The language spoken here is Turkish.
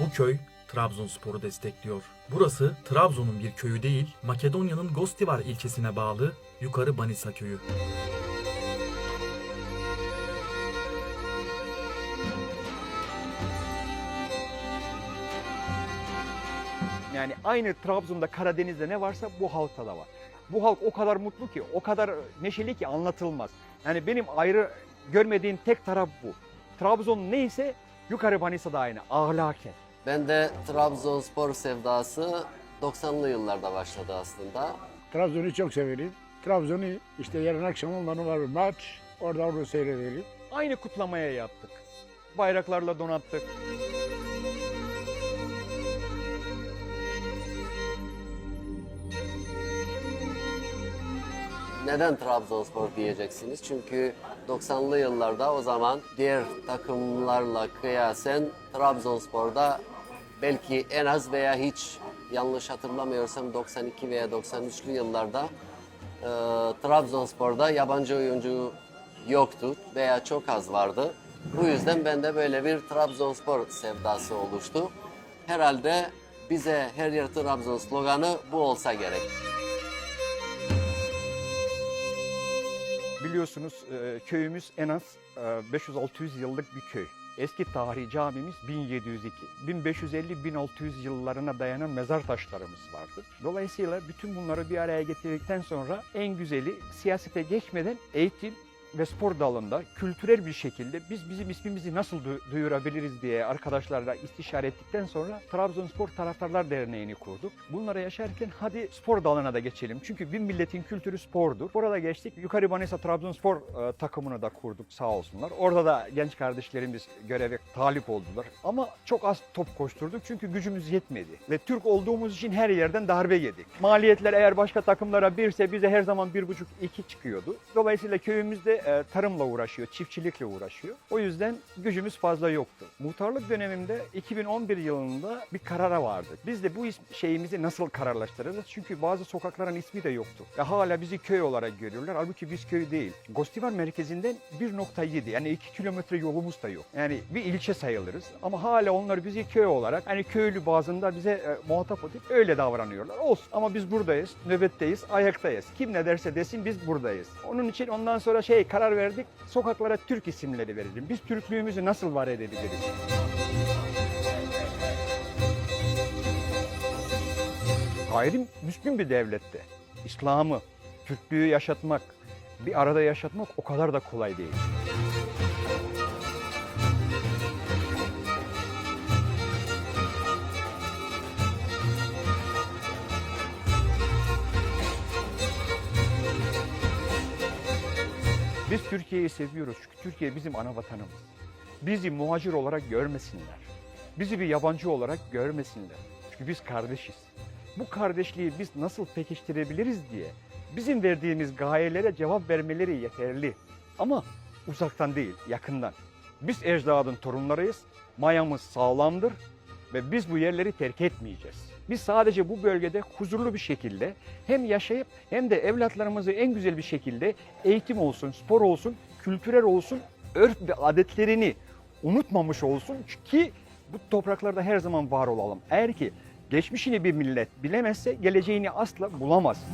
Bu köy Trabzonspor'u destekliyor. Burası Trabzon'un bir köyü değil, Makedonya'nın Gostivar ilçesine bağlı Yukarı Banisa köyü. Yani aynı Trabzon'da Karadeniz'de ne varsa bu halkta da var. Bu halk o kadar mutlu ki, o kadar neşeli ki anlatılmaz. Yani benim ayrı görmediğim tek taraf bu. Trabzon neyse yukarı Manisa da aynı. Ahlaken. Ben de Trabzonspor sevdası 90'lı yıllarda başladı aslında. Trabzon'u çok severiz. Trabzon'u işte yarın akşam onların var bir maç. Orada orada seyredelim. Aynı kutlamaya yaptık. Bayraklarla donattık. Neden Trabzonspor diyeceksiniz? Çünkü 90'lı yıllarda o zaman diğer takımlarla kıyasen Trabzonspor'da belki en az veya hiç yanlış hatırlamıyorsam 92 veya 93'lü yıllarda e, Trabzonspor'da yabancı oyuncu yoktu veya çok az vardı. Bu yüzden bende böyle bir Trabzonspor sevdası oluştu. Herhalde bize her yer Trabzon sloganı bu olsa gerek. Biliyorsunuz e, köyümüz en az e, 500-600 yıllık bir köy. Eski tarihi camimiz 1702. 1550-1600 yıllarına dayanan mezar taşlarımız vardı. Dolayısıyla bütün bunları bir araya getirdikten sonra en güzeli siyasete geçmeden eğitim ve spor dalında kültürel bir şekilde biz bizim ismimizi nasıl du- duyurabiliriz diye arkadaşlarla istişare ettikten sonra Trabzonspor Taraftarlar Derneği'ni kurduk. Bunlara yaşarken hadi spor dalına da geçelim. Çünkü bir milletin kültürü spordur. Burada geçtik. Yukarı Manisa Trabzonspor e, takımını da kurduk sağ olsunlar. Orada da genç kardeşlerimiz göreve talip oldular. Ama çok az top koşturduk çünkü gücümüz yetmedi. Ve Türk olduğumuz için her yerden darbe yedik. Maliyetler eğer başka takımlara birse bize her zaman bir buçuk iki çıkıyordu. Dolayısıyla köyümüzde e, tarımla uğraşıyor, çiftçilikle uğraşıyor. O yüzden gücümüz fazla yoktu. Muhtarlık döneminde 2011 yılında bir karara vardık. Biz de bu şeyimizi nasıl kararlaştırırız? Çünkü bazı sokakların ismi de yoktu. Ya hala bizi köy olarak görüyorlar. Halbuki biz köy değil. Gostivar merkezinden 1.7 yani 2 kilometre yolumuz da yok. Yani bir ilçe sayılırız. Ama hala onlar bizi köy olarak hani köylü bazında bize e, muhatap edip öyle davranıyorlar. Olsun ama biz buradayız, nöbetteyiz, ayaktayız. Kim ne derse desin biz buradayız. Onun için ondan sonra şey karar verdik. Sokaklara Türk isimleri verelim. Biz Türklüğümüzü nasıl var edebiliriz? Gayrimüslim bir devlette İslam'ı, Türklüğü yaşatmak, bir arada yaşatmak o kadar da kolay değil. Biz Türkiye'yi seviyoruz çünkü Türkiye bizim ana vatanımız. Bizi muhacir olarak görmesinler. Bizi bir yabancı olarak görmesinler. Çünkü biz kardeşiz. Bu kardeşliği biz nasıl pekiştirebiliriz diye bizim verdiğimiz gayelere cevap vermeleri yeterli. Ama uzaktan değil, yakından. Biz ecdadın torunlarıyız. Mayamız sağlamdır ve biz bu yerleri terk etmeyeceğiz. Biz sadece bu bölgede huzurlu bir şekilde hem yaşayıp hem de evlatlarımızı en güzel bir şekilde eğitim olsun, spor olsun, kültürel olsun, örf ve adetlerini unutmamış olsun ki bu topraklarda her zaman var olalım. Eğer ki geçmişini bir millet bilemezse geleceğini asla bulamaz.